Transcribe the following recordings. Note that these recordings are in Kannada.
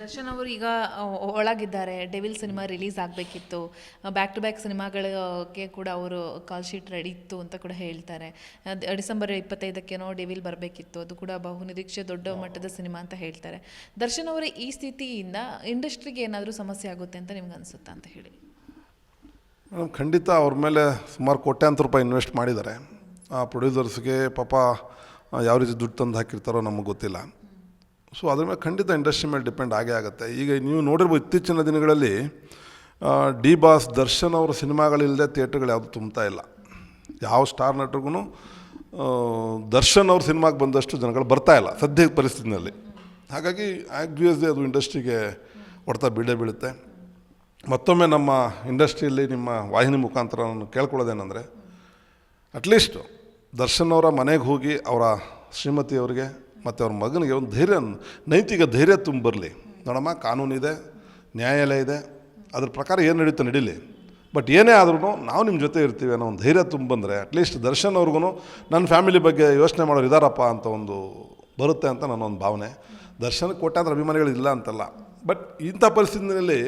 ದರ್ಶನ್ ಅವರು ಈಗ ಒಳಗಿದ್ದಾರೆ. ಡೆವಿಲ್ ಸಿನಿಮಾ ರಿಲೀಸ್ ಆಗಬೇಕಿತ್ತು. ಬ್ಯಾಕ್ ಟು ಬ್ಯಾಕ್ ಸಿನಿಮಾಗಳಿಗೆ ಕೂಡ ಅವರು ಕಾಲ್ ಶೀಟ್ ರೆಡಿ ಇತ್ತು ಅಂತ ಕೂಡ ಹೇಳ್ತಾರೆ. ಡಿಸೆಂಬರ್ ಇಪ್ಪತ್ತೈದಕ್ಕೇನೋ ಡೆವಿಲ್ ಬರಬೇಕಿತ್ತು. ಅದು ಕೂಡ ಬಹುನಿರೀಕ್ಷೆ ದೊಡ್ಡ ಮಟ್ಟದ ಸಿನಿಮಾ ಅಂತ ಹೇಳ್ತಾರೆ. ದರ್ಶನ್ ಅವರ ಈ ಸ್ಥಿತಿಯಿಂದ ಇಂಡಸ್ಟ್ರಿಗೆ ಏನಾದರೂ ಸಮಸ್ಯೆ ಆಗುತ್ತೆ ಅಂತ ನಿಮ್ಗೆ ಅನಿಸುತ್ತಾ ಅಂತ ಹೇಳಿ. ಖಂಡಿತ ಅವ್ರ ಮೇಲೆ ಸುಮಾರು ಕೋಟ್ಯಾಂತರ ರೂಪಾಯಿ ಇನ್ವೆಸ್ಟ್ ಮಾಡಿದ್ದಾರೆ. ಆ ಪ್ರೊಡ್ಯೂಸರ್ಸ್ಗೆ ಪಾಪ ಯಾವ ರೀತಿ ದುಡ್ಡು ತಂದು ಹಾಕಿರ್ತಾರೋ ನಮಗೆ ಗೊತ್ತಿಲ್ಲ. ಸೊ ಅದ್ರ ಮೇಲೆ ಖಂಡಿತ ಇಂಡಸ್ಟ್ರಿ ಮೇಲೆ ಡಿಪೆಂಡ್ ಆಗೇ ಆಗುತ್ತೆ. ಈಗ ನೀವು ನೋಡಿರ್ಬೋದು ಇತ್ತೀಚಿನ ದಿನಗಳಲ್ಲಿ ಡಿ ಬಾಸ್ ದರ್ಶನ್ ಅವರ ಸಿನಿಮಾಗಳಿಲ್ಲದೆ ಥಿಯೇಟ್ರ್ಗಳು ಯಾವುದು ತುಂಬ್ತಾ ಇಲ್ಲ. ಯಾವ ಸ್ಟಾರ್ ನಟರಿಗೂ ದರ್ಶನ್ ಅವ್ರ ಸಿನಿಮಾಗೆ ಬಂದಷ್ಟು ಜನಗಳು ಬರ್ತಾ ಇಲ್ಲ ಸದ್ಯ ಪರಿಸ್ಥಿತಿನಲ್ಲಿ. ಹಾಗಾಗಿ ಆಬ್ವಿಯಸ್ಲಿ ಅದು ಇಂಡಸ್ಟ್ರಿಗೆ ಹೊಡೆತ ಬೀಳೇ ಬೀಳುತ್ತೆ. ಮತ್ತೊಮ್ಮೆ ನಮ್ಮ ಇಂಡಸ್ಟ್ರಿಯಲ್ಲಿ ನಿಮ್ಮ ವಾಹಿನಿ ಮುಖಾಂತರ ನಾನು ಕೇಳ್ಕೊಳ್ಳೋದೇನೆಂದರೆ ಅಟ್ಲೀಸ್ಟು ದರ್ಶನ್ ಅವರ ಮನೆಗೆ ಹೋಗಿ ಅವರ ಶ್ರೀಮತಿಯವರಿಗೆ ಮತ್ತು ಅವ್ರ ಮಗನಿಗೆ ಒಂದು ಧೈರ್ಯ, ನೈತಿಕ ಧೈರ್ಯ ತುಂಬ ಬರಲಿ ನೋಡಮ್ಮ ಕಾನೂನಿದೆ ನ್ಯಾಯಾಲಯ ಇದೆ, ಅದ್ರ ಪ್ರಕಾರ ಏನು ನಡೀತಾ ನಡೀಲಿ. ಬಟ್ ಏನೇ ಆದ್ರೂ ನಾವು ನಿಮ್ಮ ಜೊತೆ ಇರ್ತೀವಿ ಅನ್ನೋ ಒಂದು ಧೈರ್ಯ ತುಂಬಂದರೆ ಅಟ್ಲೀಸ್ಟ್ ದರ್ಶನ್ ಅವ್ರಿಗೂ ನನ್ನ ಫ್ಯಾಮಿಲಿ ಬಗ್ಗೆ ಯೋಚನೆ ಮಾಡೋರು ಇದ್ದಾರಪ್ಪ ಅಂತ ಒಂದು ಬರುತ್ತೆ ಅಂತ ನನ್ನ ಒಂದು ಭಾವನೆ. ದರ್ಶನಕ್ಕೆ ಕೋಟ್ಯಾಂತರ ಅಭಿಮಾನಿಗಳು ಇಲ್ಲ ಅಂತಲ್ಲ. ಬಟ್ ಇಂಥ ಪರಿಸ್ಥಿತಿನಲ್ಲಿ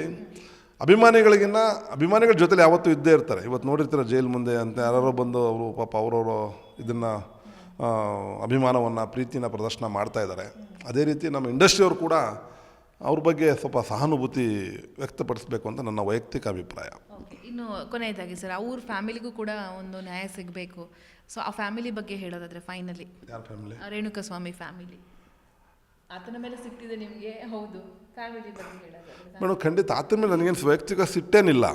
ಅಭಿಮಾನಿಗಳಿಗಿನ್ನ, ಅಭಿಮಾನಿಗಳ ಜೊತೆಲಿ ಯಾವತ್ತೂ ಇದ್ದೇ ಇರ್ತಾರೆ. ಇವತ್ತು ನೋಡಿರ್ತೀರ ಜೈಲ್ ಮುಂದೆ ಅಂತ ಯಾರೋ ಬಂದು ಅವರು ಪಾಪ ಅವರವರು ಇದನ್ನು ಅಭಿಮಾನವನ್ನು ಪ್ರೀತಿನ ಪ್ರದರ್ಶನ ಮಾಡ್ತಾ ಇದ್ದಾರೆ. ಅದೇ ರೀತಿ ನಮ್ಮ ಇಂಡಸ್ಟ್ರಿಯವರು ಕೂಡ ಅವ್ರ ಬಗ್ಗೆ ಸ್ವಲ್ಪ ಸಹಾನುಭೂತಿ ವ್ಯಕ್ತಪಡಿಸಬೇಕು ಅಂತ ನನ್ನ ವೈಯಕ್ತಿಕ ಅಭಿಪ್ರಾಯ. ಇನ್ನು ಕೊನೆಯದಾಗಿ ಸರ್ ಅವ್ರ ಫ್ಯಾಮಿಲಿಗೂ ಕೂಡ ಒಂದು ನ್ಯಾಯ ಸಿಗಬೇಕು. ಸೊ ಆ ಫ್ಯಾಮಿಲಿ ಬಗ್ಗೆ ಹೇಳೋದಾದ್ರೆ ಫೈನಲಿ ಯಾರ ಫ್ಯಾಮಿಲಿ? ರೇಣುಕಸ್ವಾಮಿ ಫ್ಯಾಮಿಲಿ. ಆತನ ಮೇಲೆ ಸಿಕ್ತಿದೆ ನಿಮಗೆ ಹೌದು. ಫ್ಯಾಮಿಲಿ ಬಗ್ಗೆ ಹೇಳೋದಾದ್ರೆ. ಮೇಡಮ್ ಖಂಡಿತ ಆತನ ಮೇಲೆ ನನಗೇನು ವೈಯಕ್ತಿಕ ಸಿಟ್ಟೇನಿಲ್ಲ.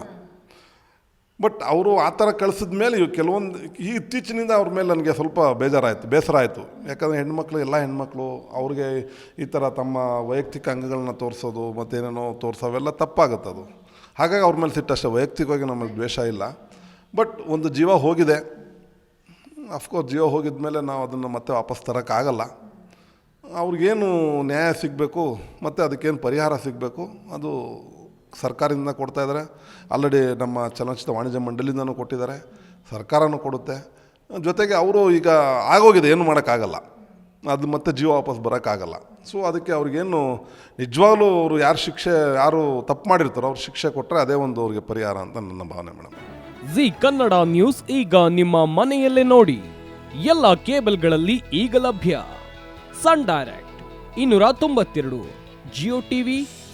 ಬಟ್ ಅವರು ಆ ಥರ ಕಳಿಸಿದ ಮೇಲೆ ಇವು ಕೆಲವೊಂದು, ಈ ಇತ್ತೀಚಿನಿಂದ ಅವ್ರ ಮೇಲೆ ನನಗೆ ಸ್ವಲ್ಪ ಬೇಜಾರಾಯಿತು ಬೇಸರ ಆಯಿತು ಯಾಕಂದರೆ ಹೆಣ್ಮಕ್ಳು, ಎಲ್ಲ ಹೆಣ್ಮಕ್ಳು ಅವ್ರಿಗೆ ಈ ಥರ ತಮ್ಮ ವೈಯಕ್ತಿಕ ಅಂಗಗಳನ್ನ ತೋರಿಸೋದು ಮತ್ತೇನೇನೋ ತೋರಿಸೋವೆಲ್ಲ ತಪ್ಪಾಗುತ್ತೆ ಅದು. ಹಾಗಾಗಿ ಅವ್ರ ಮೇಲೆ ಸಿಟ್ಟಷ್ಟೇ ವೈಯಕ್ತಿಕವಾಗಿ ನಮಗೆ ದ್ವೇಷ ಇಲ್ಲ. ಬಟ್ ಒಂದು ಜೀವ ಹೋಗಿದೆ. ಅಫ್ಕೋರ್ಸ್ ಜೀವ ಹೋಗಿದ ಮೇಲೆ ನಾವು ಅದನ್ನು ಮತ್ತೆ ವಾಪಸ್ ತರೋಕ್ಕಾಗಲ್ಲ ಅವ್ರಿಗೇನು ನ್ಯಾಯ ಸಿಗಬೇಕು, ಮತ್ತು ಅದಕ್ಕೇನು ಪರಿಹಾರ ಸಿಗಬೇಕು, ಅದು ಸರ್ಕಾರದಿಂದ ಕೊಡ್ತಾ ಇದ್ದಾರೆ. ಆಲ್ರೆಡಿ ನಮ್ಮ ಚಲನಚಿತ್ರ ವಾಣಿಜ್ಯ ಮಂಡಳಿಯಿಂದನೂ ಕೊಟ್ಟಿದ್ದಾರೆ. ಸರ್ಕಾರನೂ ಕೊಡುತ್ತೆ. ಜೊತೆಗೆ ಅವರು ಈಗ ಆಗೋಗಿದೆ, ಏನು ಮಾಡೋಕ್ಕಾಗಲ್ಲ. ಅದು ಮತ್ತೆ ಜೀವ ವಾಪಸ್ ಬರೋಕ್ಕಾಗಲ್ಲ. ಸೊ ಅದಕ್ಕೆ ಅವ್ರಿಗೇನು ನಿಜವಾಗ್ಲೂ ಅವರು ಯಾರು ಶಿಕ್ಷೆ, ಯಾರು ತಪ್ಪು ಮಾಡಿರ್ತಾರೋ ಅವ್ರು ಶಿಕ್ಷೆ ಕೊಟ್ಟರೆ ಅದೇ ಒಂದು ಅವ್ರಿಗೆ ಪರಿಹಾರ ಅಂತ ನನ್ನ ಭಾವನೆ ಮೇಡಮ್. ಜಿ ಕನ್ನಡ ನ್ಯೂಸ್ ಈಗ ನಿಮ್ಮ ಮನೆಯಲ್ಲೇ ನೋಡಿ. ಎಲ್ಲ ಕೇಬಲ್ಗಳಲ್ಲಿ ಈಗ ಲಭ್ಯ. ಸನ್ ಡೈರೆಕ್ಟ್, ಇನ್ನೂರ ತೊಂಬತ್ತೆರಡು, ಜಿಯೋ ಟಿವಿ